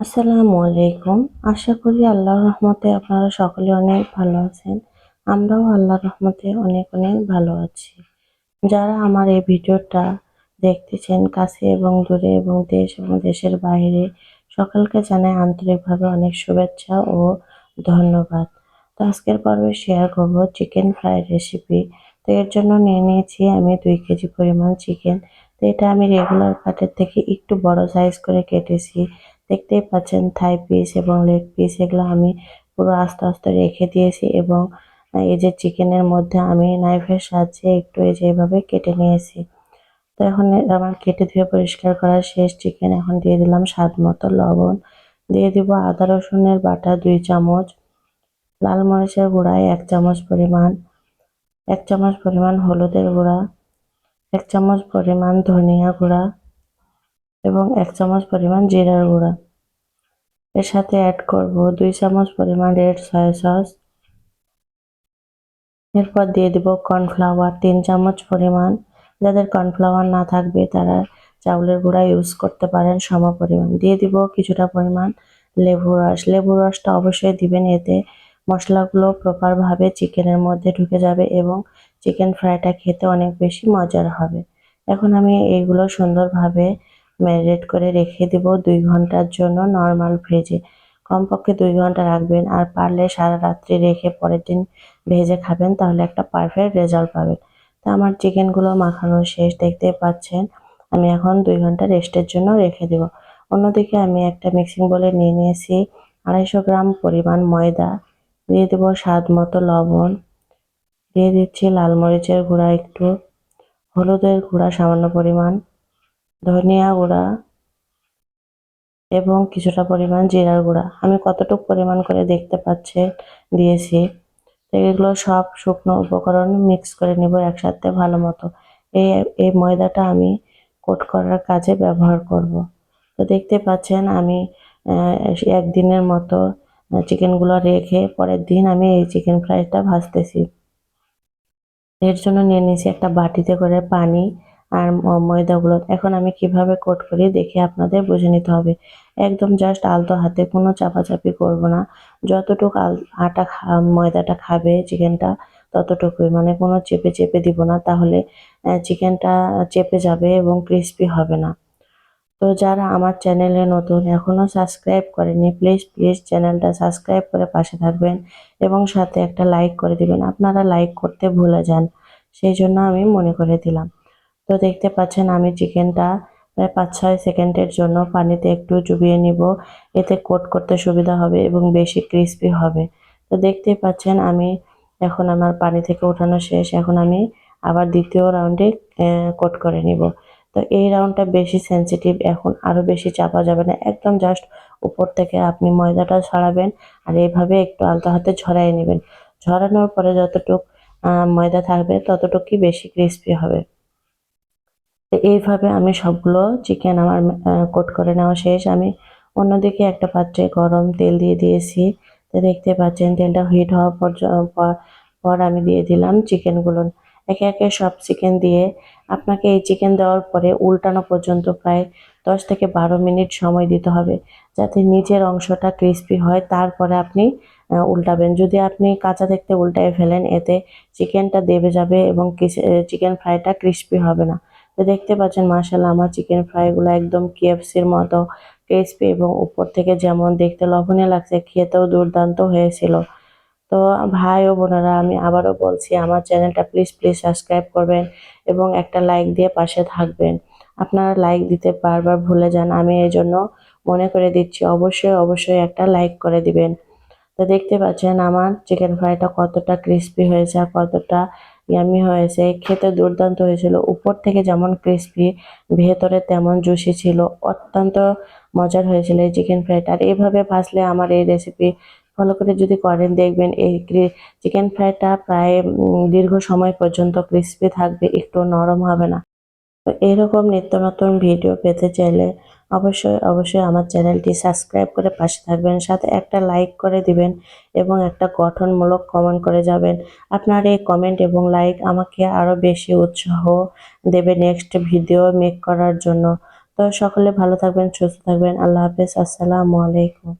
আসসালামু আলাইকুম। আশা করি আল্লাহর রহমতে আপনারা সকলে অনেক ভালো আছেন। আমরাও আল্লাহর রহমতে অনেক অনেক ভালো আছি। যারা আমার এই ভিডিওটা দেখতেছেন কাছে এবং দূরে এবং দেশ এবং দেশের বাইরে, সকলকে জানাই আন্তরিকভাবে অনেক শুভেচ্ছা ও ধন্যবাদ। তো আজকের পর্বে শেয়ার করব চিকেন ফ্রাই রেসিপি তো এর জন্য নিয়ে নিয়েছি আমি দুই কেজি পরিমাণ চিকেন তো এটা আমি রেগুলার কাটের থেকে একটু বড় সাইজ করে কেটেছি। দেখতেই পাচ্ছেন থাই পিস এবং লেগ পিস এগুলো আমি পুরো আস্তে আস্তে রেখে দিয়েছি এবং এই যে চিকেনের মধ্যে আমি নাইফের সাহায্যে একটু এই যে এভাবে কেটে নিয়েছি। তো এখন আমার কেটে ধুয়ে পরিষ্কার করা শেষ চিকেন এখন দিয়ে দিলাম স্বাদ মতো লবণ। দিয়ে দিব আদা, রসুনের বাটা দুই চামচ, লাল মরিচের গুঁড়ায় এক চামচ পরিমাণ, এক চামচ পরিমাণ হলুদের গুঁড়া, এক চামচ পরিমাণ ধনিয়া গুঁড়া এবং এক চামচ পরিমাণ জিরার গুঁড়া। এর সাথে অ্যাড করব দুই চামচ পরিমাণ রেড সয়া সস এরপর দিয়ে দেব কর্নফ্লাওয়ার তিন চামচ পরিমাণ। যাদের কর্নফ্লাওয়ার না থাকবে, তারা চাউলের গুঁড়া ইউজ করতে পারেন সম পরিমাণ। দিয়ে দিব কিছুটা পরিমাণ লেবু রস। লেবু রসটা অবশ্যই দিবেন, এতে মশলাগুলো প্রপারভাবে চিকেনের মধ্যে ঢুকে যাবে এবং চিকেন ফ্রাইটা খেতে অনেক বেশি মজার হবে। এখন আমি এইগুলো সুন্দরভাবে ম্যারিনেট করে রেখে দেব দুই ঘণ্টার জন্য নর্মাল ফ্রিজে কমপক্ষে দুই ঘণ্টা রাখবেন আর পারলে সারা রাত্রি রেখে পরের দিন ভেজে খাবেন, তাহলে একটা পারফেক্ট রেজাল্ট পাবেন। তা আমার চিকেনগুলো মাখানো শেষ, দেখতে পাচ্ছেন? আমি এখন দুই ঘণ্টা রেস্টের জন্য রেখে দেব। অন্যদিকে আমি একটা মিক্সিং বলে নিয়ে নিয়েছি আড়াইশো গ্রাম পরিমাণ ময়দা, দিয়ে দেবো স্বাদ মতো লবণ, দিয়ে দিচ্ছি লাল মরিচের গুঁড়া একটু, হলুদের গুঁড়া সামান্য পরিমাণ ধনিয়া গুঁড়া এবং কিছুটা পরিমাণ জিরার গুঁড়া। আমি কতটুকু পরিমাণ করে দেখতে পাচ্ছে দিয়েছি। এগুলো সব শুকনো উপকরণ মিক্স করে নেব একসাথে ভালো মতো। এই এই ময়দাটা আমি কোট করার কাজে ব্যবহার করব। তো দেখতে পাচ্ছেন আমি একদিনের মতো চিকেনগুলো রেখে পরের দিন আমি এই চিকেন ফ্রাইটা ভাজতেছি। এর জন্য নিয়ে নিয়েছি একটা বাটিতে করে পানি আর ময়দাগুলো। এখন আমি কীভাবে কোট করি দেখে আপনাদের বুঝে নিতে হবে। একদম জাস্ট আলতো হাতে, কোনো চাপাচাপি করব না। যতটুকু আটা ময়দাটা খাবে চিকেনটা, ততটুকুই। মানে কোনো চেপে চেপে দিব না, তাহলে চিকেনটা চেপে যাবে এবং ক্রিস্পি হবে না। তো যারা আমার চ্যানেলে নতুন এখনও সাবস্ক্রাইব করেনি প্লিজ প্লিজ চ্যানেলটা সাবস্ক্রাইব করে পাশে থাকবেন এবং সাথে একটা লাইক করে দিবেন। আপনারা লাইক করতে ভুলে যান, সেই জন্য আমি মনে করে দিলাম। তো দেখতে পাচ্ছেন আমি চিকেনটা প্রায় পাঁচ ছয় সেকেন্ডের জন্য পানিতে একটু চুবিয়ে নিব। এতে কোট করতে সুবিধা হবে এবং বেশি ক্রিস্পি হবে। তো দেখতে পাচ্ছেন আমি এখন আমার পানি থেকে উঠানো শেষ। এখন আমি আবার দ্বিতীয় রাউন্ডে কোট করে নিব। তো এই রাউন্ডটা বেশি সেন্সিটিভ, এখন আরও বেশি চাপা যাবে না। একদম জাস্ট উপর থেকে আপনি ময়দাটা ছড়াবেন আর এইভাবে একটু আলতো হাতে ঝরাই নেবেন। ঝরানোর পরে যতটুক ময়দা থাকবে ততটুকুই বেশি ক্রিস্পি হবে। এইভাবে আমি সবগুলো চিকেন আমার কোট করে নেওয়া শেষ। আমি অন্যদিকে একটা পাত্রে গরম তেল দিয়ে দিয়েছি। তো দেখতে পাচ্ছেন, তেলটা হিট হওয়ার পর পর আমি দিয়ে দিলাম চিকেনগুলো একে একে সব চিকেন দিয়ে আপনাকে এই চিকেন দেওয়ার পরে উল্টানো পর্যন্ত প্রায় দশ থেকে বারো মিনিট সময় দিতে হবে, যাতে নিচের অংশটা ক্রিস্পি হয়। তারপরে আপনি উল্টাবেন। যদি আপনি কাঁচা দেখতে উল্টায় ফেলেন, এতে চিকেনটা দেবে যাবে এবং চিকেন ফ্রাইটা ক্রিস্পি হবে না। তো দেখতে পাচ্ছেন মাসাল্লাহ আমার চিকেন ফ্রাইগুলো একদম কেএফসির মতো ক্রিস্পি এবং উপর থেকে যেমন দেখতে লবণীয় লাগছে, খেতেও দুর্দান্ত হয়েছিল। তো ভাই ও বোনেরা, আমি আবারও বলছি, আমার চ্যানেলটা প্লিজ প্লিজ সাবস্ক্রাইব করবেন এবং একটা লাইক দিয়ে পাশে থাকবেন। আপনারা লাইক দিতে বারবার ভুলে যান, আমি এই জন্য মনে করে দিচ্ছি, অবশ্যই অবশ্যই একটা লাইক করে দিবেন। তো দেখতে পাচ্ছেন, আমার চিকেন ফ্রাইটা কতটা ক্রিস্পি হয়েছে আর কতটা ইয়ামি হয়েছে, খেতে দুর্দান্ত হয়েছিল। উপর থেকে যেমন ক্রিস্পি ভেতরে তেমন জুসি ছিল। অত্যন্ত মজার হয়েছিল এই চিকেন ফ্রাইটা আর এইভাবে ভাজলে আমার এই রেসিপি ফলো করে যদি করেন, দেখবেন এই চিকেন ফ্রাইটা প্রায় দীর্ঘ সময় পর্যন্ত ক্রিস্পি থাকবে, একটু নরম হবে না। তো এরকম নিত্য নতুন ভিডিও পেতে চাইলে অবশ্যই অবশ্যই আমার চ্যানেলটি সাবস্ক্রাইব করে পাশে থাকবেন, সাথে একটা লাইক করে দিবেন এবং একটা গঠনমূলক কমেন্ট করে যাবেন। আপনার এই কমেন্ট এবং লাইক আমাকে আরও বেশি উৎসাহ দেবে নেক্সট ভিডিও মেক করার জন্য। তো সকলে ভালো থাকবেন, সুস্থ থাকবেন। আল্লাহ হাফেজ, আসসালামু আলাইকুম।